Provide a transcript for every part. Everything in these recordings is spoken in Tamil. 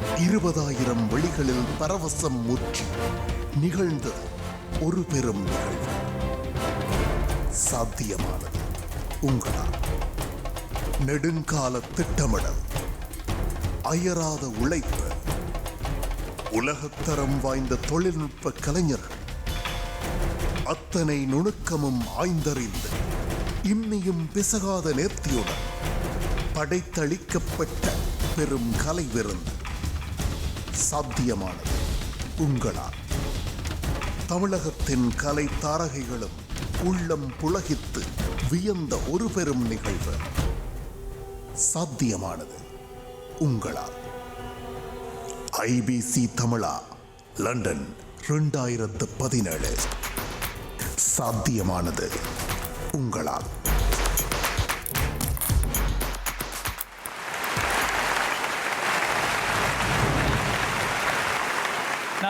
இருபதாயிரம் வழிகளில் பரவசம் முற்றி நிகழ்ந்தது ஒரு பெரும் நிகழ்வு. சாத்தியமானது உங்களால். நெடுங்கால திட்டமிடல். அயராத உழைப்பு. உலகத்தரம் வாய்ந்த தொழில்நுட்ப கலைஞர்கள். அத்தனை நுணுக்கமும் ஆய்ந்தறிந்து இன்னியும் பிசகாத நேர்த்தியுடன் படைத்தளிக்கப்பட்ட பெரும் கலை விருந்து சாத்தியமானது. உங்களால். தமிழகத்தின் கலை தாரகைகளும் உள்ளம் புலகித்து வியந்த ஒரு பெரும் நிகழ்வு. சாத்தியமானது. உங்களால். ஐபிசி தமிழா லண்டன் ரெண்டாயிரத்து பதினேழு. சாத்தியமானது. உங்களால்.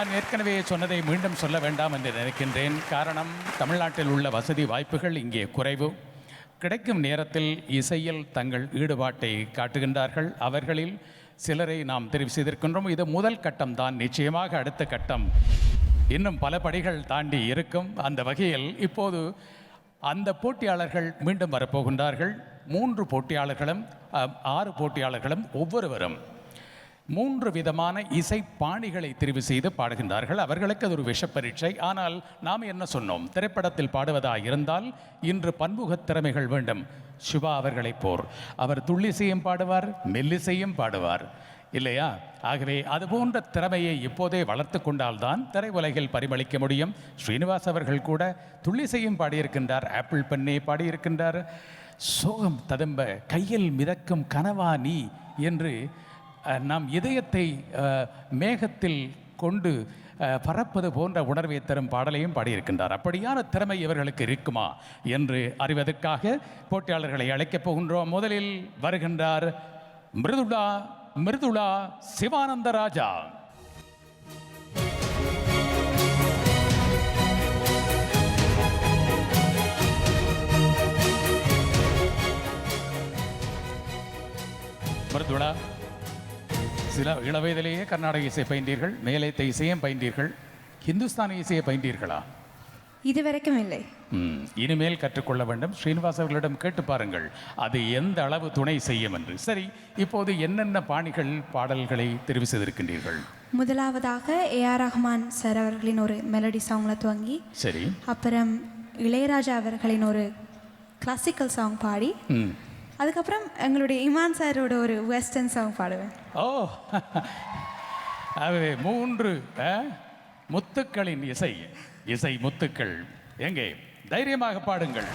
நான் ஏற்கனவே சொன்னதை மீண்டும் சொல்ல வேண்டாம் என்று நினைக்கின்றேன். காரணம் தமிழ்நாட்டில் உள்ள வசதி வாய்ப்புகள் இங்கே குறைவு. கிடைக்கும் நேரத்தில் இசையில் தங்கள் ஈடுபாட்டை காட்டுகின்றார்கள். அவர்களில் சிலரை நாம் தெரிவு செய்திருக்கின்றோம். இது முதல் கட்டம் தான். நிச்சயமாக அடுத்த கட்டம். இன்னும் பல படிகள் தாண்டி இருக்கும். அந்த வகையில் இப்போது அந்த போட்டியாளர்கள் மீண்டும் வரப்போகின்றார்கள். மூன்று போட்டியாளர்களும் ஆறு போட்டியாளர்களும் ஒவ்வொருவரும். மூன்று விதமான இசை பாணிகளை தெரிவு செய்து பாடுகின்றார்கள். அவர்களுக்கு அது ஒரு விஷ பரீட்சை ஆனால் நாம் என்ன சொன்னோம்? திரைப்படத்தில் பாடுவதாக இருந்தால் இன்று பன்முகத் திறமைகள் வேண்டும். சிவா அவர்களைப் போர். அவர் துள்ளிசையும் பாடுவார் மெல்லிசையும் பாடுவார். இல்லையா? ஆகவே அது போன்ற திறமையை இப்போதே வளர்த்து கொண்டால்தான் திரையுலகில் பரிமளிக்க முடியும். ஸ்ரீனிவாஸ் அவர்கள் கூட துள்ளிசையும் பாடியிருக்கின்றார் ஆப்பிள் பெண்ணே பாடியிருக்கின்றார். சோகம் ததும்ப கையில் மிதக்கும் கனவா நீ என்று நாம் இதயத்தை மேகத்தில் கொண்டு பறப்பது போன்ற உணர்வை தரும் பாடலையும் பாடியிருக்கின்றார். அப்படியான திறமை இவர்களுக்கு இருக்குமா என்று அறிவதற்காக போட்டியாளர்களை அழைக்கப் போகின்றோம். முதலில் வருகின்றார் மிருதுளா மிருதுளா சிவானந்த ராஜா. மிருதுளா சில இளவயதிலேயே கர்நாடக இசை பயின்றீர்கள் மேலைத்த இசையும் பயின்றீர்கள். ஹிந்துஸ்தானி இசையை பயின்றீர்களா? இதுவரைக்கும் இல்லை. இனிமேல் கற்றுக்கொள்ள வேண்டும். ஸ்ரீனிவாஸ் அவர்களிடம் கேட்டு பாருங்கள். அது எந்த அளவு துணை செய்யும் என்று. சரி இப்போது என்னென்ன பாணிகள் பாடல்களை தெரிவு செய்திருக்கின்றீர்கள்? முதலாவதாக ஏஆர் ரஹ்மான் சார் அவர்களின் ஒரு மெலடி சாங்கில் துவங்கி சரி. அப்புறம் இளையராஜா அவர்களின் ஒரு கிளாசிக்கல் சாங் பாடி அதுக்கப்புறம் எங்களுடைய இமான் சாரோட ஒரு வெஸ்டர்ன் சாங் பாடுவேன். ஓ அது மூன்று ஆ, முத்துக்களின் இசை இசை முத்துக்கள். எங்கே? தைரியமாக பாடுங்கள்.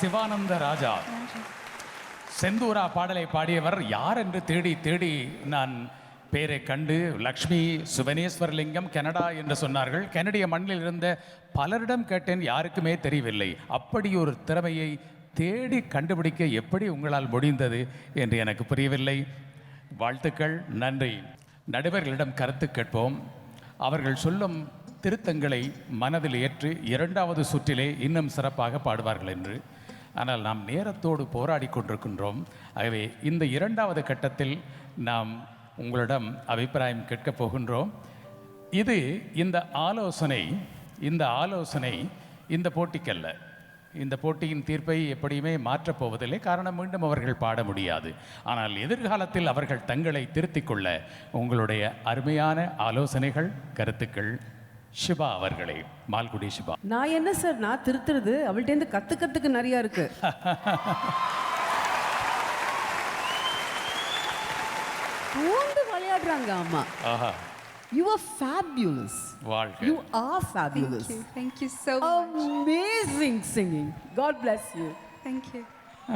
சிவானந்த ராஜா. செந்தூரா பாடலை பாடியவர் யார் என்று தேடி தேடி நான் பேரை கண்டு லக்ஷ்மி சுவனேஸ்வரலிங்கம் கனடா என்று சொன்னார்கள். கனடிய மண்ணில் இருந்த பலரிடம் கேட்டேன் யாருக்குமே தெரியவில்லை. அப்படி ஒரு திறமையை தேடி கண்டுபிடிக்க எப்படி உங்களால் முடிந்தது என்று எனக்கு புரியவில்லை. வாழ்த்துக்கள் நன்றி. நடுவர்களிடம் கருத்து கேட்போம். அவர்கள் சொல்லும் திருத்தங்களை மனதில் ஏற்று இரண்டாவது சுற்றிலே இன்னும் சிறப்பாக பாடுவார்கள் என்று. ஆனால் நாம் நேரத்தோடு போராடி கொண்டிருக்கின்றோம். ஆகவே இந்த இரண்டாவது கட்டத்தில் நாம் உங்களிடம் அபிப்பிராயம் கேட்கப் போகின்றோம். இது இந்த ஆலோசனை இந்த ஆலோசனை இந்த போட்டிக்கல்ல. இந்த போட்டியின் தீர்ப்பை எப்படியுமே மாற்றப் போவதில்லை. காரணம் மீண்டும் அவர்கள் பாட முடியாது. ஆனால் எதிர்காலத்தில் அவர்கள் தங்களை திருத்திக் கொள்ள உங்களுடைய அருமையான ஆலோசனைகள் கருத்துக்கள் சிவா அவர்களே மால்குடி சிவா நான் என்ன சார் நான் திருத்துறது? அவள்கிட்டேருந்து கத்துக்கிறதுக்கு நிறைய இருக்கு. பூந்து விளையாடுறாங்க அம்மா. ஆஹா. யூ ஆர் ஃபேபியூலஸ் வாழ்க. You are fabulous Thank you. So amazing singing God bless you Thank you.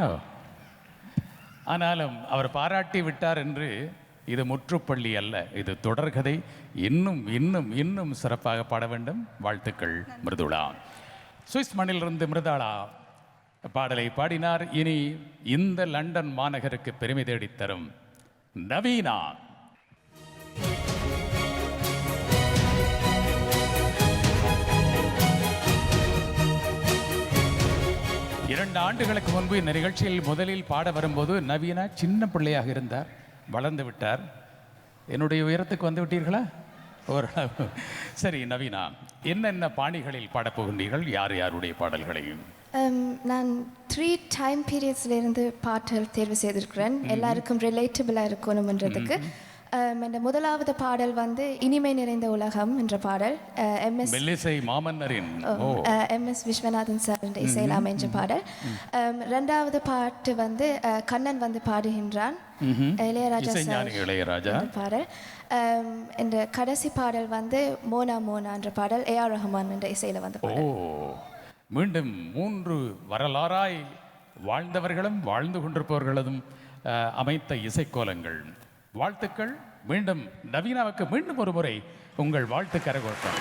ஓ. ஆனாலும் அவர் பாராட்டி விட்டார் என்று இது முற்றுப்பள்ளி அல்ல இது தொடர்கதை. இன்னும் இன்னும் இன்னும் சிறப்பாக பாட வேண்டும். வாழ்த்துக்கள் மிருதுளா. சுவிஸ் மண்ணிலிருந்து மிருதாளா பாடலை பாடினார். இனி இந்த லண்டன் மாநகருக்கு பெருமை தேடித் தரும் நவீனா. இரண்டு ஆண்டுகளுக்கு முன்பு இந்த நிகழ்ச்சியில் முதலில் பாட வரும்போது நவீனா சின்ன பிள்ளையாக இருந்தார். வளர்ந்து விட்டார். என்னுடைய உயரத்துக்கு வந்து விட்டீர்களா? ஓரளவு. சரி நவீனா என்னென்ன பாணிகளில் பாடப் போகின்றீர்கள் யார் யாருடைய பாடல்களையும்? Um, நான் த்ரீ டைம் பீரியட்ஸ்லேருந்து பாடல் தேர்வு செய்திருக்கிறேன். எல்லாருக்கும் ரிலேட்டபிளாக இருக்கணும்ன்றதுக்கு. இந்த முதலாவது பாடல் வந்து இனிமை நிறைந்த உலகம் என்ற பாடல். எம்எஸ் மெல்லிசை மாமன்னரின் எம்எஸ் விஸ்வநாதன் சார் இசையில் அமைஞ்ச பாடல். Um, ரெண்டாவது பாட்டு வந்து அஹ், கண்ணன் வந்து பாடுகின்றான். இளையராஜா சார் இளையராஜா. என்ற பாடல். Um, இந்த கடைசி பாடல் வந்து மோனா மோனா என்ற பாடல் ஏஆர் ரஹ்மான் என்ற இசையில் வந்து மீண்டும் மூன்று வரலாறாய் வாழ்ந்தவர்களும் வாழ்ந்து கொண்டிருப்பவர்களும் அஹ், அமைத்த இசைக்கோலங்கள். வாழ்த்துக்கள். மீண்டும் நவீனாவுக்கு மீண்டும் ஒரு முறை உங்கள் வாழ்த்து கரகோட்டம்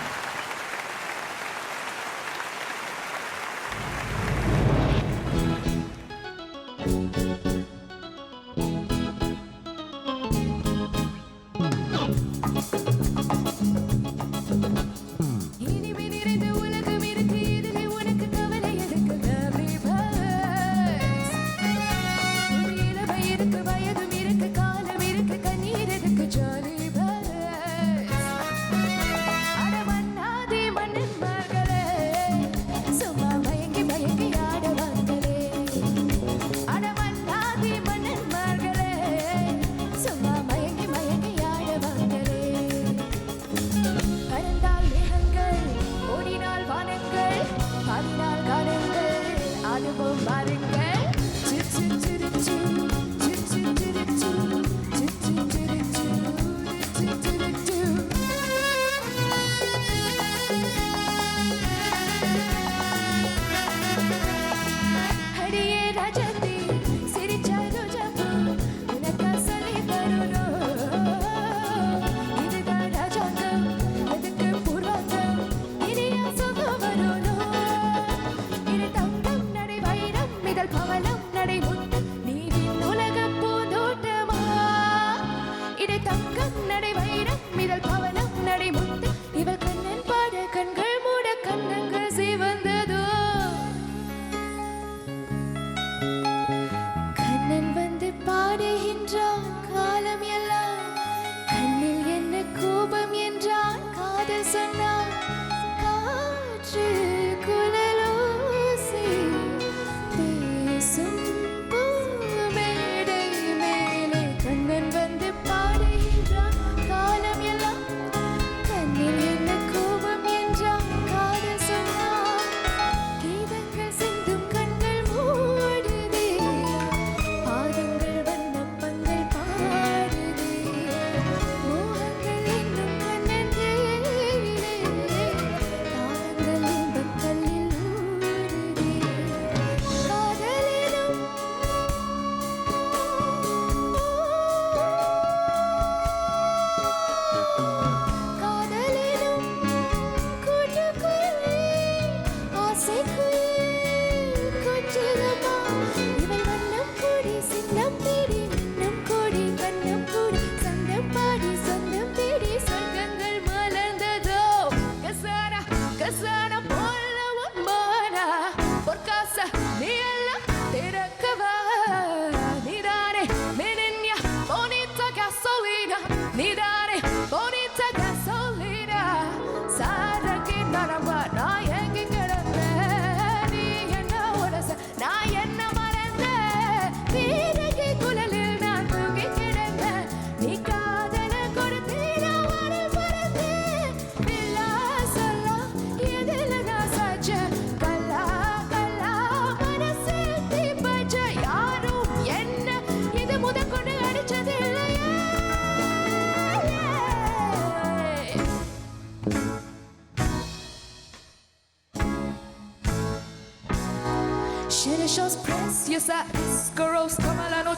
தக்கம் நடை வைரம் மிதல் பவனம்.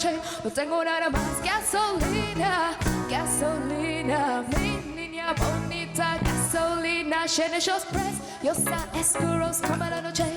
Noche. No tengo nada más gasolina, gasolina. Mi niña bonita, gasolina. Generous press, yes, I escaros como la noche.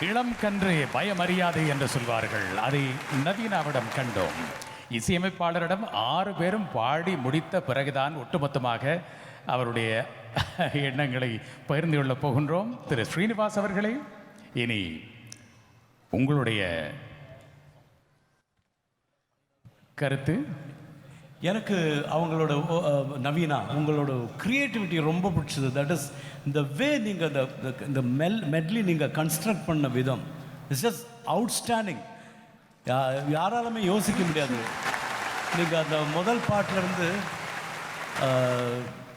இளம் கன்று பயமரியாதை என்று சொல்வார்கள். அதை நவீனாவிடம் கண்டோம். இசையமைப்பாளரிடம் ஆறு பேரும் பாடி முடித்த பிறகுதான் ஒட்டுமொத்தமாக அவருடைய எண்ணங்களை பகிர்ந்து கொள்ளப் போகின்றோம். திரு ஸ்ரீனிவாஸ் அவர்களே இனி உங்களுடைய கருத்து. எனக்கு அவங்களோட நவீனா உங்களோட க்ரியேட்டிவிட்டி ரொம்ப பிடிச்சது. தட் இஸ் இந்த வே நீங்கள் இந்த இந்த- மெல் மெட்லி நீங்கள் கன்ஸ்ட்ரக்ட் பண்ண விதம். இட்ஸ் ஜஸ்ட் அவுட்ஸ்டாண்டிங் யாராலுமே யோசிக்க முடியாது. நீங்கள் அந்த முதல் பாட்டிலேருந்து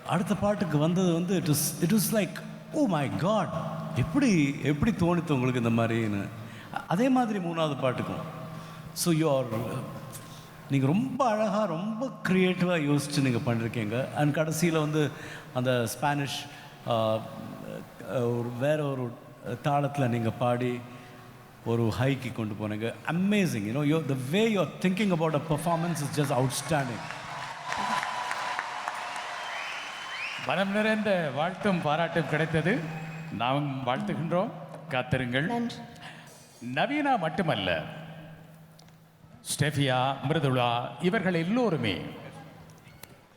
அடுத்த பாட்டுக்கு வந்தது வந்து it is it is like oh my God எப்படி எப்படி தோணுத்து உங்களுக்கு இந்த மாதிரின்னு? அதே மாதிரி மூணாவது பாட்டுக்கும். ஸோ யூஆர் நீங்கள் ரொம்ப அழகாக ரொம்ப க்ரியேட்டிவாக யோசித்து நீங்கள் பண்ணியிருக்கீங்க அண்ட் கடைசியில் வந்து அந்த ஸ்பானிஷ் ஒரு வேற ஒரு தாளத்தில் நீங்கள் பாடி ஒரு ஹைக்கு கொண்டு போனீங்க. Amazing you know yo the way you are thinking about a performance is just outstanding மனம் நிறைந்த வாழ்த்தும் பாராட்டும் கிடைத்தது. நாம் வாழ்த்துகின்றோம். காத்திருங்கள். நன்றி. நவீனா மட்டுமல்ல ஸ்டெஃபியா மிருதுளா இவர்கள் எல்லோருமே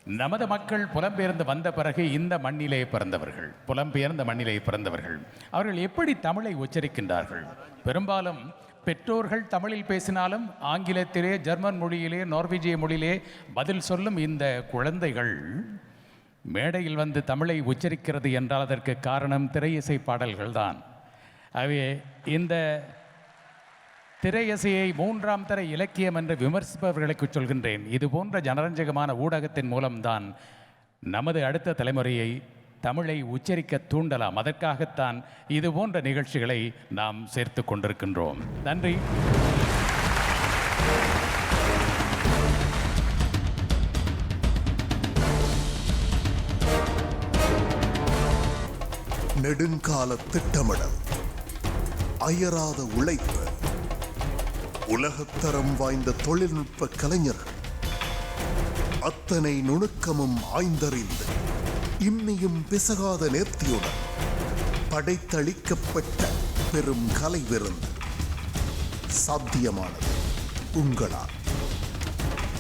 நமது மக்கள் புலம்பெயர்ந்து வந்த பிறகு இந்த மண்ணிலே பிறந்தவர்கள் புலம்பெயர்ந்த மண்ணிலே பிறந்தவர்கள். அவர்கள் எப்படி தமிழை உச்சரிக்கின்றார்கள்? பெரும்பாலும் பெற்றோர்கள் தமிழில் பேசினாலும் ஆங்கிலத்திலே ஜெர்மன் மொழியிலே நார்வேஜிய மொழியிலே பதில் சொல்லும் இந்த குழந்தைகள் மேடையில் வந்து தமிழை உச்சரிக்கிறது என்றால் அதற்கு காரணம் திரையிசை பாடல்கள்தான். ஆகவே இந்த திரையசையை மூன்றாம் தர இலக்கியம் என்று விமர்சிப்பவர்களுக்கு சொல்கின்றேன். இது போன்ற ஜனரஞ்சகமான ஊடகத்தின் மூலம்தான் நமது அடுத்த தலைமுறையை தமிழை உச்சரிக்க தூண்டலாம். அதற்காகத்தான் இது போன்ற நிகழ்ச்சிகளை நாம் சேர்த்து கொண்டிருக்கின்றோம். நன்றி. நெடுங்கால திட்டமிடல். அயராத உழைப்பு. உலகத்தரம் வாய்ந்த தொழில்நுட்ப கலைஞர்கள் அத்தனை நுணுக்கமும் ஆய்ந்தறிந்து இன்னியும் பிசகாத நேர்த்தியுடன் படைத்தளிக்கப்பட்ட பெரும் கலை விருந்து. சாத்தியமானது உங்களால்.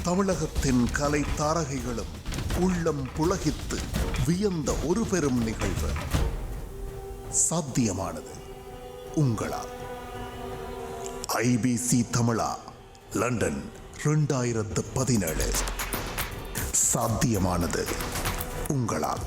தமிழகத்தின் கலை தாரகைகளும் உள்ளம் புலகித்து வியந்த ஒரு பெரும் நிகழ்வு. சாத்தியமானது உங்களால். ஐபிசி தமிழா லண்டன் ரெண்டாயிரத்து பதினேழு. சாத்தியமானது உங்களால்.